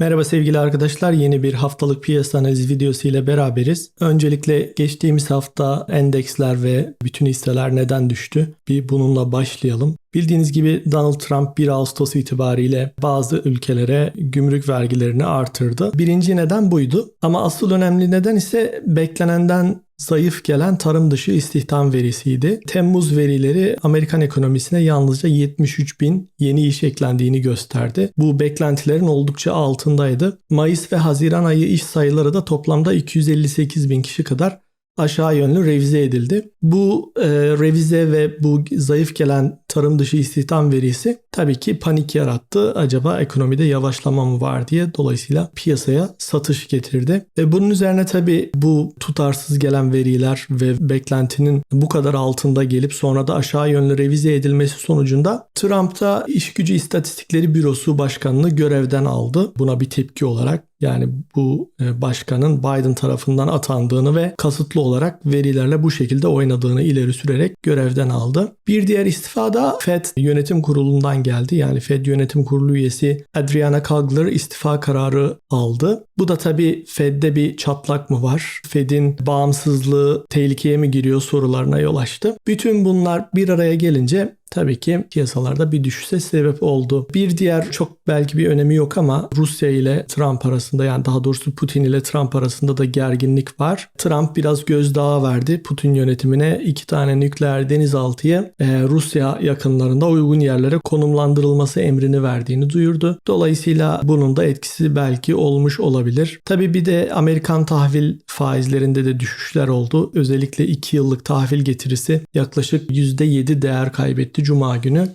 Merhaba sevgili arkadaşlar. Yeni bir haftalık piyasa analizi videosu ile beraberiz. Öncelikle geçtiğimiz hafta endeksler ve bütün hisseler neden düştü? Bir bununla başlayalım. Bildiğiniz gibi Donald Trump 1 Ağustos itibariyle bazı ülkelere gümrük vergilerini artırdı. Birinci neden buydu. Ama asıl önemli neden ise beklenenden zayıf gelen tarım dışı istihdam verisiydi. Temmuz verileri Amerikan ekonomisine yalnızca 73 bin yeni iş eklendiğini gösterdi. Bu beklentilerin oldukça altındaydı. Mayıs ve Haziran ayı iş sayıları da toplamda 258 bin kişi kadar aşağı yönlü revize edildi. Bu e, revize ve bu zayıf gelen tarım dışı istihdam verisi tabii ki panik yarattı. Acaba ekonomide yavaşlama mı var diye dolayısıyla piyasaya satış getirdi. Ve bunun üzerine tabii bu tutarsız gelen veriler ve beklentinin bu kadar altında gelip sonra da aşağı yönlü revize edilmesi sonucunda Trump da İş Gücü İstatistikleri Bürosu Başkanı'nı görevden aldı. Buna bir tepki olarak yani bu e, başkanın Biden tarafından atandığını ve kasıtlı olarak verilerle bu şekilde oynadığını ileri sürerek görevden aldı. Bir diğer istifa da Fed yönetim kurulundan geldi. Yani Fed yönetim kurulu üyesi Adriana Kagler istifa kararı aldı. Bu da tabii Fed'de bir çatlak mı var? Fed'in bağımsızlığı tehlikeye mi giriyor sorularına yol açtı. Bütün bunlar bir araya gelince tabii ki piyasalarda bir düşüşe sebep oldu. Bir diğer çok belki bir önemi yok ama Rusya ile Trump arasında yani daha doğrusu Putin ile Trump arasında da gerginlik var. Trump biraz gözdağı verdi Putin yönetimine iki tane nükleer denizaltıya e, Rusya yakınlarında uygun yerlere konumlandırılması emrini verdiğini duyurdu. Dolayısıyla bunun da etkisi belki olmuş olabilir. Tabii bir de Amerikan tahvil faizlerinde de düşüşler oldu. Özellikle 2 yıllık tahvil getirisi yaklaşık %7 değer kaybetti Cuma günü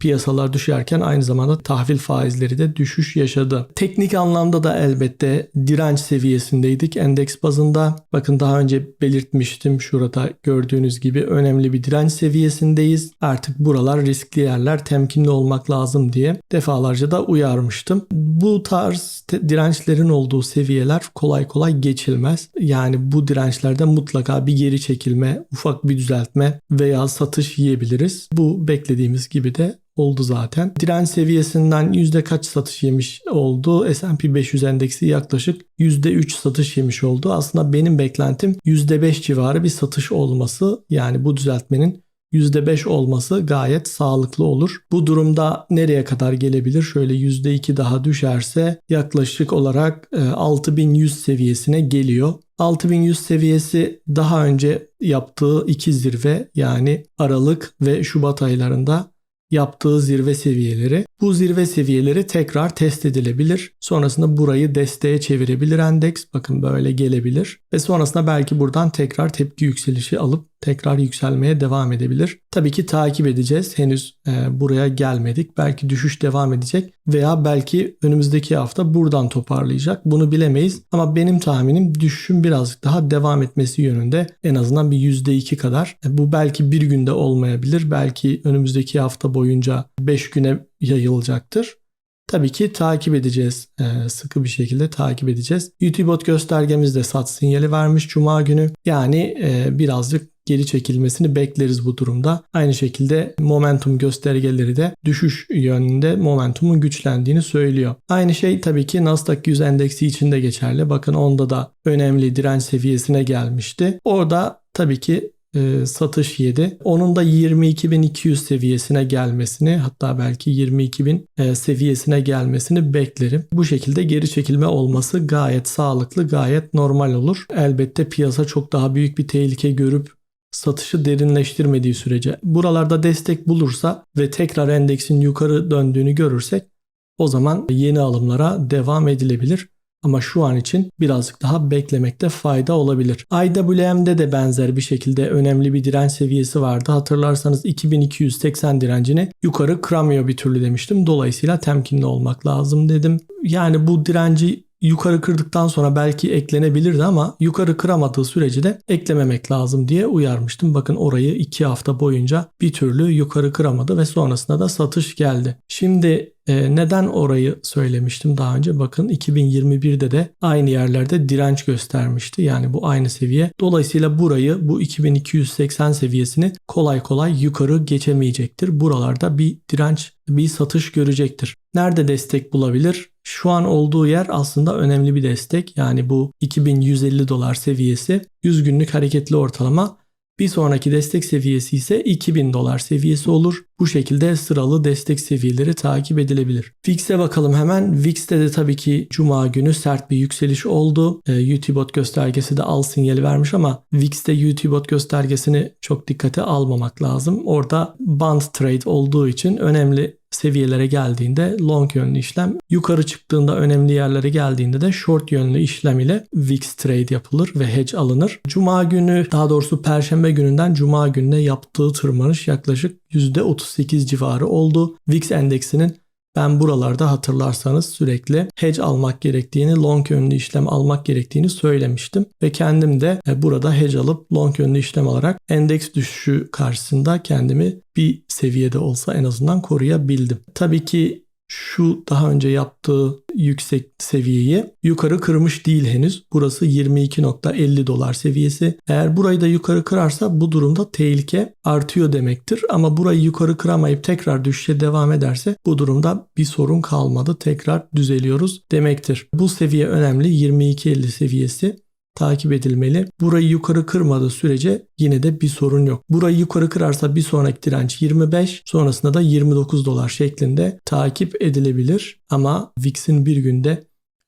piyasalar düşerken aynı zamanda tahvil faizleri de düşüş yaşadı. Teknik anlamda da elbette direnç seviyesindeydik endeks bazında. Bakın daha önce belirtmiştim şurada gördüğünüz gibi önemli bir direnç seviyesindeyiz. Artık buralar riskli yerler temkinli olmak lazım diye defalarca da uyarmıştım. Bu tarz dirençlerin olduğu seviyeler kolay kolay geçilmez. Yani bu dirençlerde mutlaka bir geri çekilme, ufak bir düzeltme veya satış yiyebiliriz. Bu beklediğimiz gibi de oldu zaten. Direnç seviyesinden yüzde kaç satış yemiş oldu? S&P 500 endeksi yaklaşık yüzde 3 satış yemiş oldu. Aslında benim beklentim yüzde 5 civarı bir satış olması. Yani bu düzeltmenin %5 olması gayet sağlıklı olur. Bu durumda nereye kadar gelebilir? Şöyle %2 daha düşerse yaklaşık olarak 6100 e, seviyesine geliyor. 6100 seviyesi daha önce yaptığı iki zirve yani Aralık ve Şubat aylarında yaptığı zirve seviyeleri. Bu zirve seviyeleri tekrar test edilebilir. Sonrasında burayı desteğe çevirebilir endeks. Bakın böyle gelebilir. Ve sonrasında belki buradan tekrar tepki yükselişi alıp tekrar yükselmeye devam edebilir. Tabii ki takip edeceğiz. Henüz e, buraya gelmedik. Belki düşüş devam edecek veya belki önümüzdeki hafta buradan toparlayacak. Bunu bilemeyiz. Ama benim tahminim düşüşün birazcık daha devam etmesi yönünde en azından bir %2 kadar. E, bu belki bir günde olmayabilir. Belki önümüzdeki hafta boyunca 5 güne yayılacaktır. Tabii ki takip edeceğiz. Ee, sıkı bir şekilde takip edeceğiz. YouTubebot göstergemiz de sat sinyali vermiş Cuma günü. Yani e, birazcık geri çekilmesini bekleriz bu durumda. Aynı şekilde momentum göstergeleri de düşüş yönünde momentumun güçlendiğini söylüyor. Aynı şey tabii ki Nasdaq 100 endeksi için de geçerli. Bakın onda da önemli direnç seviyesine gelmişti. Orada tabii ki e, satış yedi. Onun da 22.200 seviyesine gelmesini hatta belki 22.000 e, seviyesine gelmesini beklerim. Bu şekilde geri çekilme olması gayet sağlıklı, gayet normal olur. Elbette piyasa çok daha büyük bir tehlike görüp satışı derinleştirmediği sürece buralarda destek bulursa ve tekrar endeksin yukarı döndüğünü görürsek o zaman yeni alımlara devam edilebilir. Ama şu an için birazcık daha beklemekte fayda olabilir. IWM'de de benzer bir şekilde önemli bir direnç seviyesi vardı. Hatırlarsanız 2280 direncini yukarı kıramıyor bir türlü demiştim. Dolayısıyla temkinli olmak lazım dedim. Yani bu direnci yukarı kırdıktan sonra belki eklenebilirdi ama yukarı kıramadığı sürece de eklememek lazım diye uyarmıştım. Bakın orayı 2 hafta boyunca bir türlü yukarı kıramadı ve sonrasında da satış geldi. Şimdi e, neden orayı söylemiştim daha önce? Bakın 2021'de de aynı yerlerde direnç göstermişti. Yani bu aynı seviye. Dolayısıyla burayı bu 2280 seviyesini kolay kolay yukarı geçemeyecektir. Buralarda bir direnç, bir satış görecektir. Nerede destek bulabilir? Şu an olduğu yer aslında önemli bir destek. Yani bu 2150 dolar seviyesi 100 günlük hareketli ortalama bir sonraki destek seviyesi ise 2000 dolar seviyesi olur. Bu şekilde sıralı destek seviyeleri takip edilebilir. VIX'e bakalım hemen. VIX'te de tabii ki Cuma günü sert bir yükseliş oldu. Ee, UTBot göstergesi de al sinyali vermiş ama VIX'te UTBot göstergesini çok dikkate almamak lazım. Orada band trade olduğu için önemli seviyelere geldiğinde long yönlü işlem, yukarı çıktığında önemli yerlere geldiğinde de short yönlü işlem ile VIX trade yapılır ve hedge alınır. Cuma günü daha doğrusu perşembe gününden cuma gününe yaptığı tırmanış yaklaşık %38 civarı oldu. VIX endeksinin ben buralarda hatırlarsanız sürekli hedge almak gerektiğini, long yönlü işlem almak gerektiğini söylemiştim. Ve kendim de e, burada hedge alıp long yönlü işlem alarak endeks düşüşü karşısında kendimi bir seviyede olsa en azından koruyabildim. Tabii ki şu daha önce yaptığı yüksek seviyeyi yukarı kırmış değil henüz. Burası 22.50 dolar seviyesi. Eğer burayı da yukarı kırarsa bu durumda tehlike artıyor demektir. Ama burayı yukarı kıramayıp tekrar düşüşe devam ederse bu durumda bir sorun kalmadı. Tekrar düzeliyoruz demektir. Bu seviye önemli 22.50 seviyesi takip edilmeli. Burayı yukarı kırmadığı sürece yine de bir sorun yok. Burayı yukarı kırarsa bir sonraki direnç 25, sonrasında da 29 dolar şeklinde takip edilebilir. Ama VIX'in bir günde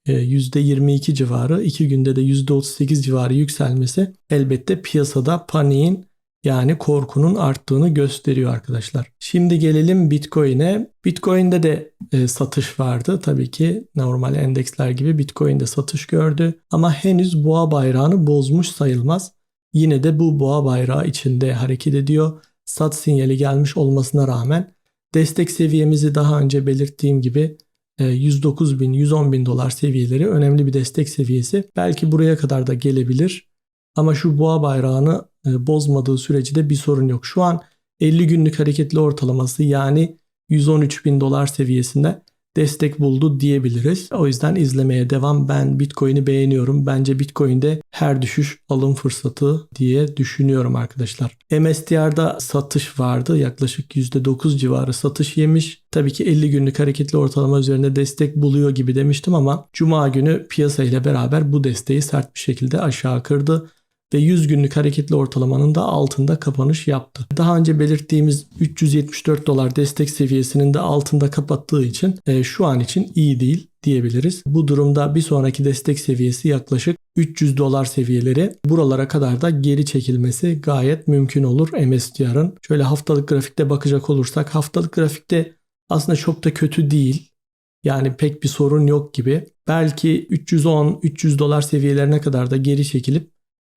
%22 e, civarı, iki günde de %38 civarı yükselmesi elbette piyasada paniğin yani korkunun arttığını gösteriyor arkadaşlar. Şimdi gelelim Bitcoin'e. Bitcoin'de de e, satış vardı. Tabii ki normal endeksler gibi Bitcoin'de satış gördü. Ama henüz boğa bayrağını bozmuş sayılmaz. Yine de bu boğa bayrağı içinde hareket ediyor. Sat sinyali gelmiş olmasına rağmen destek seviyemizi daha önce belirttiğim gibi 109 e, bin, 110 bin dolar seviyeleri önemli bir destek seviyesi. Belki buraya kadar da gelebilir. Ama şu boğa bayrağını bozmadığı sürece de bir sorun yok. Şu an 50 günlük hareketli ortalaması yani 113 bin dolar seviyesinde destek buldu diyebiliriz. O yüzden izlemeye devam. Ben Bitcoin'i beğeniyorum. Bence Bitcoin'de her düşüş alım fırsatı diye düşünüyorum arkadaşlar. MSTR'da satış vardı. Yaklaşık %9 civarı satış yemiş. Tabii ki 50 günlük hareketli ortalama üzerinde destek buluyor gibi demiştim ama Cuma günü piyasa ile beraber bu desteği sert bir şekilde aşağı kırdı ve 100 günlük hareketli ortalamanın da altında kapanış yaptı. Daha önce belirttiğimiz 374 dolar destek seviyesinin de altında kapattığı için e, şu an için iyi değil diyebiliriz. Bu durumda bir sonraki destek seviyesi yaklaşık 300 dolar seviyeleri. Buralara kadar da geri çekilmesi gayet mümkün olur MSCR'ın. Şöyle haftalık grafikte bakacak olursak haftalık grafikte aslında çok da kötü değil. Yani pek bir sorun yok gibi. Belki 310-300 dolar seviyelerine kadar da geri çekilip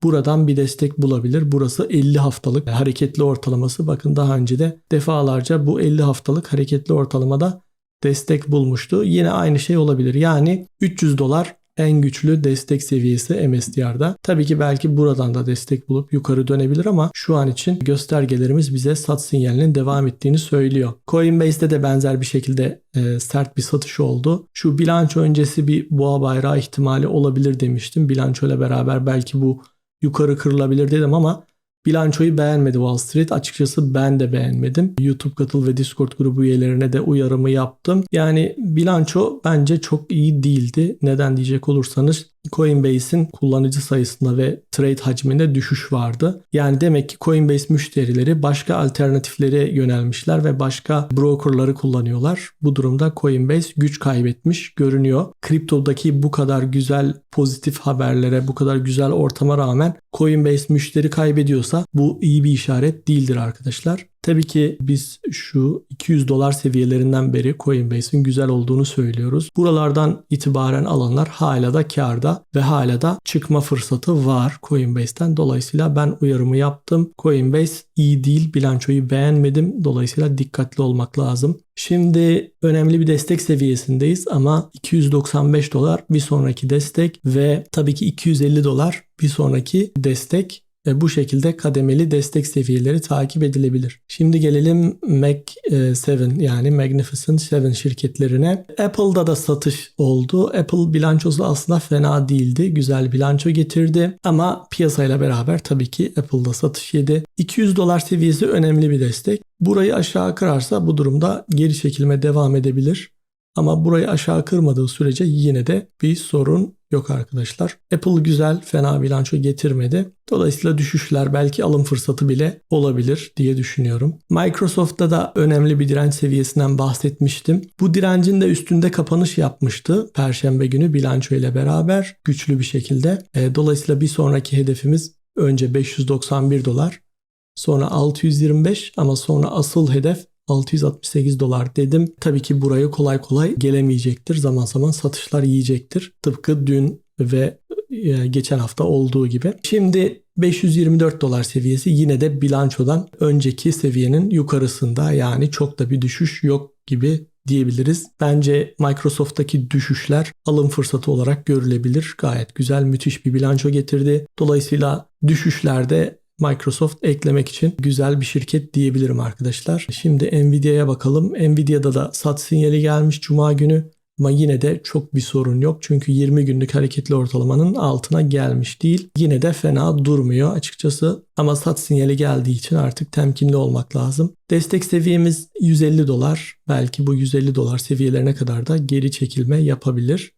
buradan bir destek bulabilir. Burası 50 haftalık hareketli ortalaması. Bakın daha önce de defalarca bu 50 haftalık hareketli ortalamada destek bulmuştu. Yine aynı şey olabilir. Yani 300 dolar en güçlü destek seviyesi MSTR'da. Tabii ki belki buradan da destek bulup yukarı dönebilir ama şu an için göstergelerimiz bize sat sinyalinin devam ettiğini söylüyor. Coinbase'de de benzer bir şekilde e, sert bir satış oldu. Şu bilanço öncesi bir boğa bayrağı ihtimali olabilir demiştim. Bilanço ile beraber belki bu yukarı kırılabilir dedim ama bilançoyu beğenmedi Wall Street. Açıkçası ben de beğenmedim. YouTube katıl ve Discord grubu üyelerine de uyarımı yaptım. Yani bilanço bence çok iyi değildi. Neden diyecek olursanız Coinbase'in kullanıcı sayısında ve trade hacminde düşüş vardı. Yani demek ki Coinbase müşterileri başka alternatiflere yönelmişler ve başka brokerları kullanıyorlar. Bu durumda Coinbase güç kaybetmiş görünüyor. Kriptodaki bu kadar güzel pozitif haberlere, bu kadar güzel ortama rağmen Coinbase müşteri kaybediyorsa bu iyi bir işaret değildir arkadaşlar. Tabii ki biz şu 200 dolar seviyelerinden beri Coinbase'in güzel olduğunu söylüyoruz. Buralardan itibaren alanlar hala da karda ve hala da çıkma fırsatı var Coinbase'ten. Dolayısıyla ben uyarımı yaptım. Coinbase iyi değil, bilançoyu beğenmedim. Dolayısıyla dikkatli olmak lazım. Şimdi önemli bir destek seviyesindeyiz ama 295 dolar bir sonraki destek ve tabii ki 250 dolar bir sonraki destek ve bu şekilde kademeli destek seviyeleri takip edilebilir. Şimdi gelelim Mac 7 e, yani Magnificent 7 şirketlerine. Apple'da da satış oldu. Apple bilançosu aslında fena değildi. Güzel bilanço getirdi ama piyasayla beraber tabii ki Apple'da satış yedi. 200 dolar seviyesi önemli bir destek. Burayı aşağı kırarsa bu durumda geri çekilme devam edebilir. Ama burayı aşağı kırmadığı sürece yine de bir sorun yok arkadaşlar. Apple güzel, fena bilanço getirmedi. Dolayısıyla düşüşler belki alım fırsatı bile olabilir diye düşünüyorum. Microsoft'ta da önemli bir direnç seviyesinden bahsetmiştim. Bu direncin de üstünde kapanış yapmıştı Perşembe günü bilanço ile beraber güçlü bir şekilde. E, dolayısıyla bir sonraki hedefimiz önce 591 dolar, sonra 625 ama sonra asıl hedef 668 dolar dedim. Tabii ki buraya kolay kolay gelemeyecektir. Zaman zaman satışlar yiyecektir. Tıpkı dün ve e, geçen hafta olduğu gibi. Şimdi 524 dolar seviyesi yine de bilançodan önceki seviyenin yukarısında yani çok da bir düşüş yok gibi diyebiliriz. Bence Microsoft'taki düşüşler alım fırsatı olarak görülebilir. Gayet güzel, müthiş bir bilanço getirdi. Dolayısıyla düşüşlerde Microsoft eklemek için güzel bir şirket diyebilirim arkadaşlar. Şimdi Nvidia'ya bakalım. Nvidia'da da sat sinyali gelmiş Cuma günü. Ama yine de çok bir sorun yok. Çünkü 20 günlük hareketli ortalamanın altına gelmiş değil. Yine de fena durmuyor açıkçası. Ama sat sinyali geldiği için artık temkinli olmak lazım. Destek seviyemiz 150 dolar. Belki bu 150 dolar seviyelerine kadar da geri çekilme yapabilir.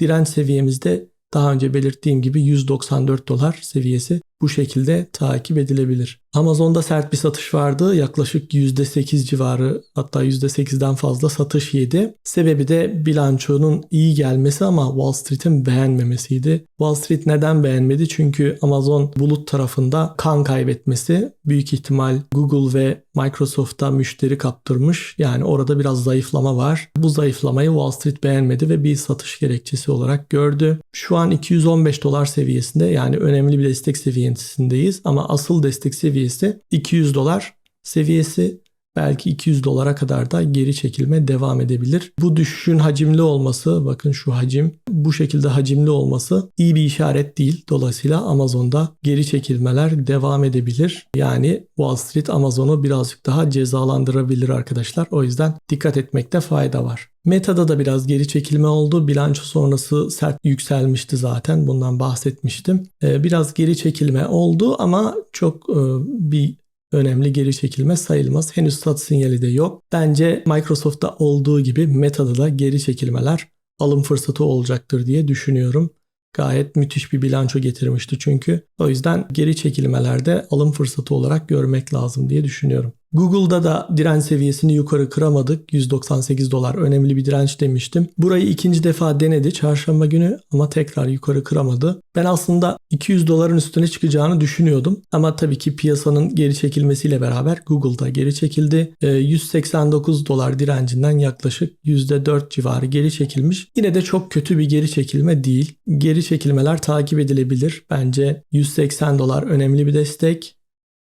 Direnç seviyemizde daha önce belirttiğim gibi 194 dolar seviyesi bu şekilde takip edilebilir. Amazon'da sert bir satış vardı. Yaklaşık %8 civarı hatta %8'den fazla satış yedi. Sebebi de bilançonun iyi gelmesi ama Wall Street'in beğenmemesiydi. Wall Street neden beğenmedi? Çünkü Amazon bulut tarafında kan kaybetmesi büyük ihtimal Google ve Microsoft'a müşteri kaptırmış. Yani orada biraz zayıflama var. Bu zayıflamayı Wall Street beğenmedi ve bir satış gerekçesi olarak gördü. Şu an 215 dolar seviyesinde yani önemli bir destek seviyesindeyiz ama asıl destek seviyesi 200 dolar seviyesi belki 200 dolara kadar da geri çekilme devam edebilir. Bu düşüşün hacimli olması, bakın şu hacim, bu şekilde hacimli olması iyi bir işaret değil. Dolayısıyla Amazon'da geri çekilmeler devam edebilir. Yani Wall Street Amazon'u birazcık daha cezalandırabilir arkadaşlar. O yüzden dikkat etmekte fayda var. Meta'da da biraz geri çekilme oldu. Bilanço sonrası sert yükselmişti zaten. Bundan bahsetmiştim. Ee, biraz geri çekilme oldu ama çok e, bir önemli geri çekilme sayılmaz. Henüz sat sinyali de yok. Bence Microsoft'ta olduğu gibi Meta'da da geri çekilmeler alım fırsatı olacaktır diye düşünüyorum. Gayet müthiş bir bilanço getirmişti çünkü. O yüzden geri çekilmelerde alım fırsatı olarak görmek lazım diye düşünüyorum. Google'da da direnç seviyesini yukarı kıramadık. 198 dolar önemli bir direnç demiştim. Burayı ikinci defa denedi çarşamba günü ama tekrar yukarı kıramadı. Ben aslında 200 doların üstüne çıkacağını düşünüyordum. Ama tabii ki piyasanın geri çekilmesiyle beraber Google'da geri çekildi. 189 ee, dolar direncinden yaklaşık %4 civarı geri çekilmiş. Yine de çok kötü bir geri çekilme değil. Geri çekilmeler takip edilebilir. Bence 180 dolar önemli bir destek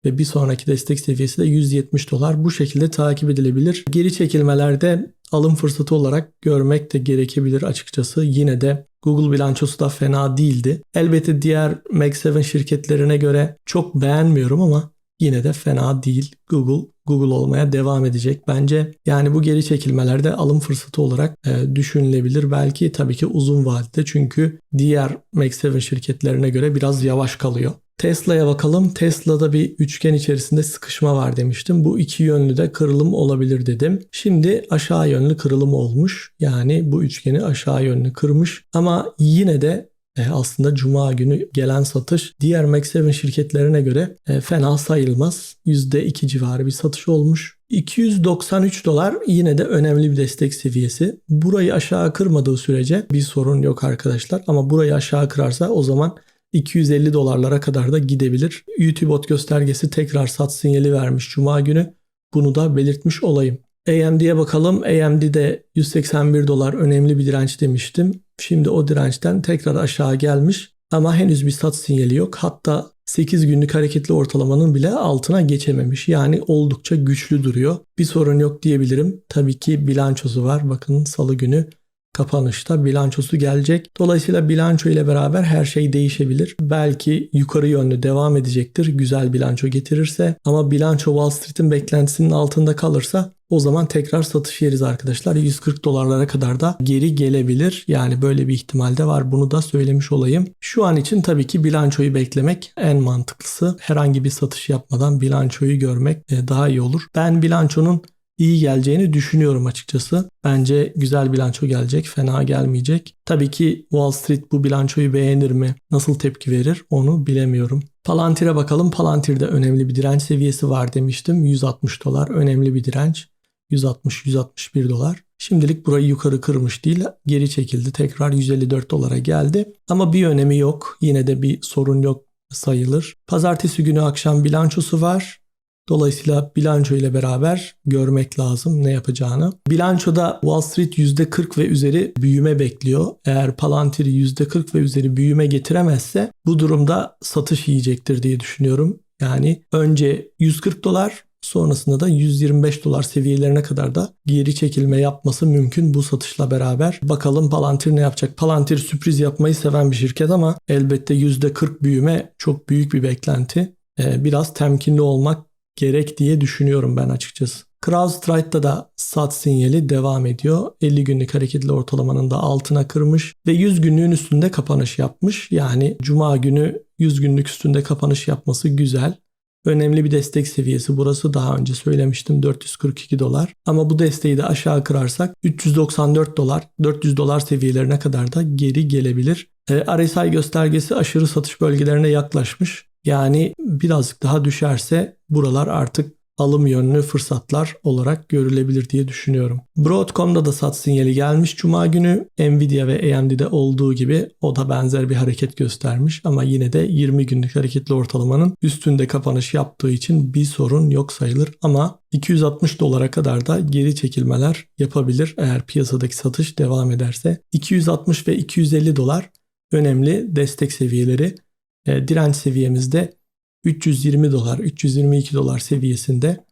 ve bir sonraki destek seviyesi de 170 dolar. Bu şekilde takip edilebilir. Geri çekilmelerde alım fırsatı olarak görmek de gerekebilir açıkçası. Yine de Google bilançosu da fena değildi. Elbette diğer Mac 7 şirketlerine göre çok beğenmiyorum ama yine de fena değil. Google Google olmaya devam edecek bence. Yani bu geri çekilmelerde alım fırsatı olarak e, düşünülebilir. Belki tabii ki uzun vadede çünkü diğer Mac 7 şirketlerine göre biraz yavaş kalıyor. Tesla'ya bakalım. Tesla'da bir üçgen içerisinde sıkışma var demiştim. Bu iki yönlü de kırılım olabilir dedim. Şimdi aşağı yönlü kırılım olmuş. Yani bu üçgeni aşağı yönlü kırmış. Ama yine de e, aslında cuma günü gelen satış diğer Max 7 şirketlerine göre e, fena sayılmaz. %2 civarı bir satış olmuş. 293 dolar yine de önemli bir destek seviyesi. Burayı aşağı kırmadığı sürece bir sorun yok arkadaşlar. Ama burayı aşağı kırarsa o zaman 250 dolarlara kadar da gidebilir. YouTubebot göstergesi tekrar sat sinyali vermiş Cuma günü. Bunu da belirtmiş olayım. AMD'ye bakalım. AMD'de 181 dolar önemli bir direnç demiştim. Şimdi o dirençten tekrar aşağı gelmiş ama henüz bir sat sinyali yok. Hatta 8 günlük hareketli ortalamanın bile altına geçememiş. Yani oldukça güçlü duruyor. Bir sorun yok diyebilirim. Tabii ki bilançosu var. Bakın salı günü kapanışta bilançosu gelecek. Dolayısıyla bilanço ile beraber her şey değişebilir. Belki yukarı yönlü devam edecektir güzel bilanço getirirse ama bilanço Wall Street'in beklentisinin altında kalırsa o zaman tekrar satış yeriz arkadaşlar. 140 dolarlara kadar da geri gelebilir. Yani böyle bir ihtimal de var. Bunu da söylemiş olayım. Şu an için tabii ki bilançoyu beklemek en mantıklısı. Herhangi bir satış yapmadan bilançoyu görmek e, daha iyi olur. Ben bilançonun iyi geleceğini düşünüyorum açıkçası. Bence güzel bilanço gelecek, fena gelmeyecek. Tabii ki Wall Street bu bilançoyu beğenir mi? Nasıl tepki verir? Onu bilemiyorum. Palantir'e bakalım. Palantir'de önemli bir direnç seviyesi var demiştim. 160 dolar önemli bir direnç. 160-161 dolar. Şimdilik burayı yukarı kırmış değil, geri çekildi. Tekrar 154 dolara geldi. Ama bir önemi yok. Yine de bir sorun yok sayılır. Pazartesi günü akşam bilançosu var. Dolayısıyla bilanço ile beraber görmek lazım ne yapacağını. Bilançoda Wall Street %40 ve üzeri büyüme bekliyor. Eğer Palantir %40 ve üzeri büyüme getiremezse bu durumda satış yiyecektir diye düşünüyorum. Yani önce 140 dolar sonrasında da 125 dolar seviyelerine kadar da geri çekilme yapması mümkün bu satışla beraber. Bakalım Palantir ne yapacak? Palantir sürpriz yapmayı seven bir şirket ama elbette %40 büyüme çok büyük bir beklenti. Ee, biraz temkinli olmak gerek diye düşünüyorum ben açıkçası. CrowdStrike'da da sat sinyali devam ediyor. 50 günlük hareketli ortalamanın da altına kırmış ve 100 günlüğün üstünde kapanış yapmış. Yani cuma günü 100 günlük üstünde kapanış yapması güzel. Önemli bir destek seviyesi burası daha önce söylemiştim 442 dolar. Ama bu desteği de aşağı kırarsak 394 dolar 400 dolar seviyelerine kadar da geri gelebilir. E, RSI göstergesi aşırı satış bölgelerine yaklaşmış. Yani birazcık daha düşerse buralar artık alım yönlü fırsatlar olarak görülebilir diye düşünüyorum. Broadcom'da da sat sinyali gelmiş cuma günü. Nvidia ve AMD'de olduğu gibi o da benzer bir hareket göstermiş ama yine de 20 günlük hareketli ortalamanın üstünde kapanış yaptığı için bir sorun yok sayılır ama 260 dolara kadar da geri çekilmeler yapabilir eğer piyasadaki satış devam ederse. 260 ve 250 dolar önemli destek seviyeleri. E, direnç seviyemizde 320 dolar, 322 dolar seviyesinde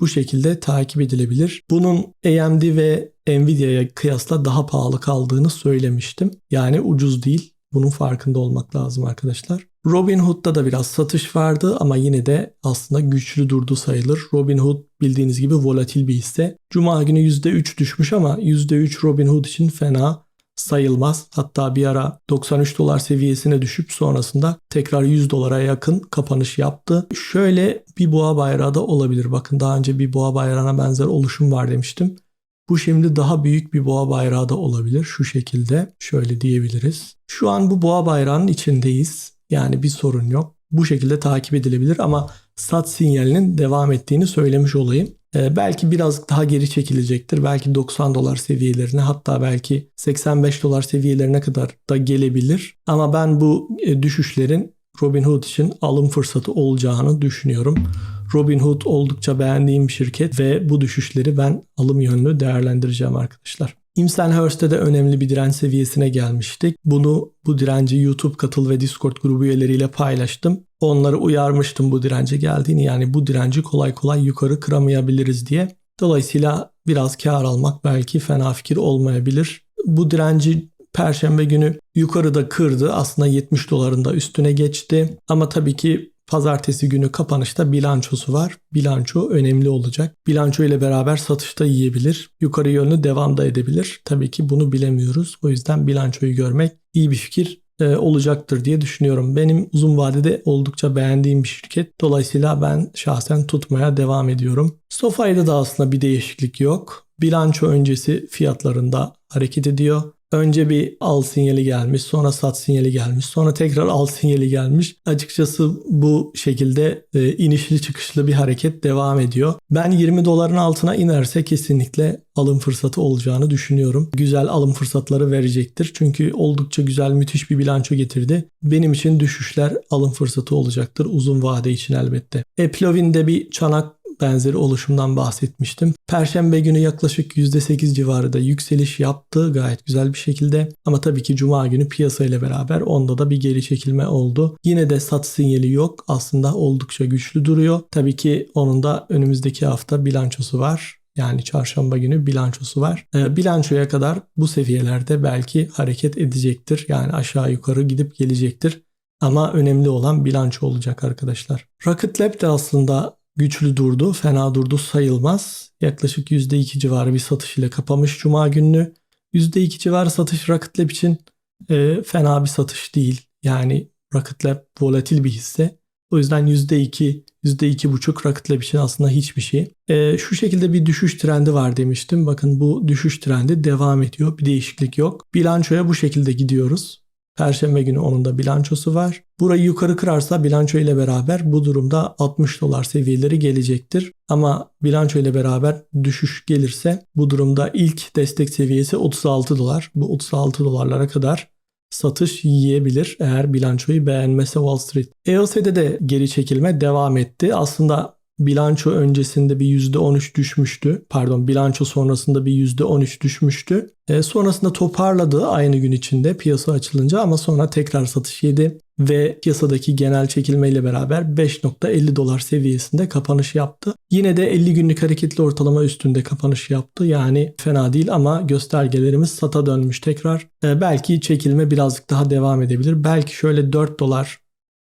bu şekilde takip edilebilir. Bunun AMD ve Nvidia'ya kıyasla daha pahalı kaldığını söylemiştim. Yani ucuz değil. Bunun farkında olmak lazım arkadaşlar. Robinhood'da da biraz satış vardı ama yine de aslında güçlü durdu sayılır. Robinhood bildiğiniz gibi volatil bir hisse. Cuma günü %3 düşmüş ama %3 Robinhood için fena sayılmaz. Hatta bir ara 93 dolar seviyesine düşüp sonrasında tekrar 100 dolara yakın kapanış yaptı. Şöyle bir boğa bayrağı da olabilir. Bakın daha önce bir boğa bayrağına benzer oluşum var demiştim. Bu şimdi daha büyük bir boğa bayrağı da olabilir. Şu şekilde şöyle diyebiliriz. Şu an bu boğa bayrağının içindeyiz. Yani bir sorun yok. Bu şekilde takip edilebilir ama sat sinyalinin devam ettiğini söylemiş olayım. Ee, belki biraz daha geri çekilecektir. Belki 90 dolar seviyelerine hatta belki 85 dolar seviyelerine kadar da gelebilir. Ama ben bu e, düşüşlerin Robinhood için alım fırsatı olacağını düşünüyorum. Robinhood oldukça beğendiğim bir şirket ve bu düşüşleri ben alım yönlü değerlendireceğim arkadaşlar. Imsenhurst'te de önemli bir direnç seviyesine gelmiştik. Bunu bu direnci YouTube katıl ve Discord grubu üyeleriyle paylaştım. Onları uyarmıştım bu dirence geldiğini yani bu direnci kolay kolay yukarı kıramayabiliriz diye. Dolayısıyla biraz kar almak belki fena fikir olmayabilir. Bu direnci Perşembe günü yukarıda kırdı. Aslında 70 dolarında üstüne geçti. Ama tabii ki Pazartesi günü kapanışta bilançosu var. Bilanço önemli olacak. Bilanço ile beraber satışta yiyebilir. Yukarı yönlü devam da edebilir. Tabii ki bunu bilemiyoruz. O yüzden bilançoyu görmek iyi bir fikir e, olacaktır diye düşünüyorum. Benim uzun vadede oldukça beğendiğim bir şirket. Dolayısıyla ben şahsen tutmaya devam ediyorum. Sofa'yda da aslında bir değişiklik yok. Bilanço öncesi fiyatlarında hareket ediyor. Önce bir al sinyali gelmiş, sonra sat sinyali gelmiş, sonra tekrar al sinyali gelmiş. Açıkçası bu şekilde e, inişli çıkışlı bir hareket devam ediyor. Ben 20 doların altına inerse kesinlikle alım fırsatı olacağını düşünüyorum. Güzel alım fırsatları verecektir. Çünkü oldukça güzel müthiş bir bilanço getirdi. Benim için düşüşler alım fırsatı olacaktır uzun vade için elbette. Eplovin'de bir çanak benzeri oluşumdan bahsetmiştim. Perşembe günü yaklaşık %8 civarında yükseliş yaptı gayet güzel bir şekilde. Ama tabii ki cuma günü piyasa ile beraber onda da bir geri çekilme oldu. Yine de sat sinyali yok. Aslında oldukça güçlü duruyor. Tabii ki onun da önümüzdeki hafta bilançosu var. Yani çarşamba günü bilançosu var. E, bilançoya kadar bu seviyelerde belki hareket edecektir. Yani aşağı yukarı gidip gelecektir. Ama önemli olan bilanço olacak arkadaşlar. Rocket Lab de aslında güçlü durdu, fena durdu sayılmaz. Yaklaşık %2 civarı bir satış ile kapamış Cuma gününü. %2 civarı satış Rocket Lab için e, fena bir satış değil. Yani Rocket Lab volatil bir hisse. O yüzden %2 %2,5 Rocket Lab için aslında hiçbir şey. Ee, şu şekilde bir düşüş trendi var demiştim. Bakın bu düşüş trendi devam ediyor. Bir değişiklik yok. Bilançoya bu şekilde gidiyoruz. Perşembe günü onun da bilançosu var. Burayı yukarı kırarsa bilanço ile beraber bu durumda 60 dolar seviyeleri gelecektir. Ama bilanço ile beraber düşüş gelirse bu durumda ilk destek seviyesi 36 dolar. Bu 36 dolarlara kadar satış yiyebilir eğer bilançoyu beğenmese Wall Street. EOS'de de geri çekilme devam etti. Aslında bilanço öncesinde bir %13 düşmüştü. Pardon bilanço sonrasında bir %13 düşmüştü. E, sonrasında toparladı aynı gün içinde piyasa açılınca ama sonra tekrar satış yedi ve piyasadaki genel çekilmeyle beraber 5.50 dolar seviyesinde kapanış yaptı. Yine de 50 günlük hareketli ortalama üstünde kapanış yaptı. Yani fena değil ama göstergelerimiz sata dönmüş tekrar. E, belki çekilme birazcık daha devam edebilir. Belki şöyle 4 dolar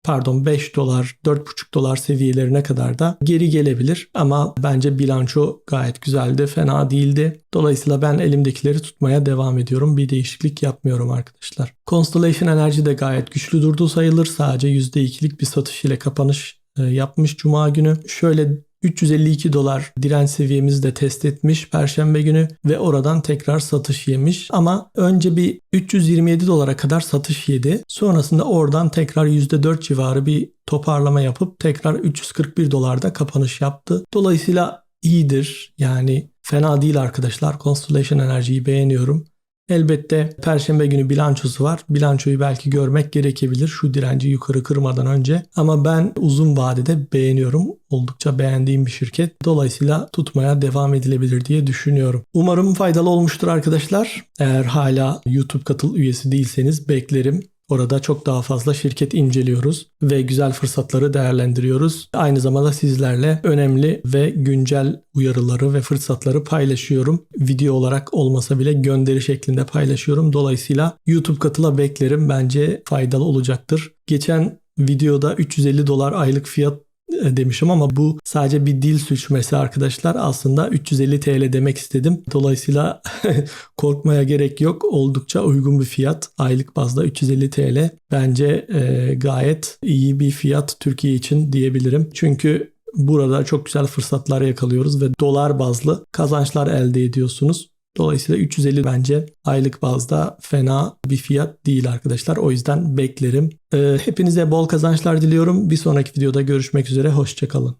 pardon 5 dolar 4,5 dolar seviyelerine kadar da geri gelebilir ama bence bilanço gayet güzeldi fena değildi. Dolayısıyla ben elimdekileri tutmaya devam ediyorum. Bir değişiklik yapmıyorum arkadaşlar. Constellation Enerji de gayet güçlü durdu sayılır. Sadece %2'lik bir satış ile kapanış e, yapmış Cuma günü. Şöyle 352 dolar direnç seviyemizi de test etmiş perşembe günü ve oradan tekrar satış yemiş. Ama önce bir 327 dolara kadar satış yedi. Sonrasında oradan tekrar %4 civarı bir toparlama yapıp tekrar 341 dolarda kapanış yaptı. Dolayısıyla iyidir. Yani fena değil arkadaşlar. Constellation Enerji'yi beğeniyorum. Elbette perşembe günü bilançosu var. Bilançoyu belki görmek gerekebilir şu direnci yukarı kırmadan önce. Ama ben uzun vadede beğeniyorum. Oldukça beğendiğim bir şirket. Dolayısıyla tutmaya devam edilebilir diye düşünüyorum. Umarım faydalı olmuştur arkadaşlar. Eğer hala YouTube katıl üyesi değilseniz beklerim. Orada çok daha fazla şirket inceliyoruz ve güzel fırsatları değerlendiriyoruz. Aynı zamanda sizlerle önemli ve güncel uyarıları ve fırsatları paylaşıyorum. Video olarak olmasa bile gönderi şeklinde paylaşıyorum. Dolayısıyla YouTube katıla beklerim. Bence faydalı olacaktır. Geçen videoda 350 dolar aylık fiyat demişim ama bu sadece bir dil suçması arkadaşlar. Aslında 350 TL demek istedim. Dolayısıyla korkmaya gerek yok. Oldukça uygun bir fiyat. Aylık bazda 350 TL. Bence e, gayet iyi bir fiyat Türkiye için diyebilirim. Çünkü burada çok güzel fırsatlar yakalıyoruz ve dolar bazlı kazançlar elde ediyorsunuz. Dolayısıyla 350 bence aylık bazda fena bir fiyat değil arkadaşlar. O yüzden beklerim. Ee, hepinize bol kazançlar diliyorum. Bir sonraki videoda görüşmek üzere. Hoşçakalın.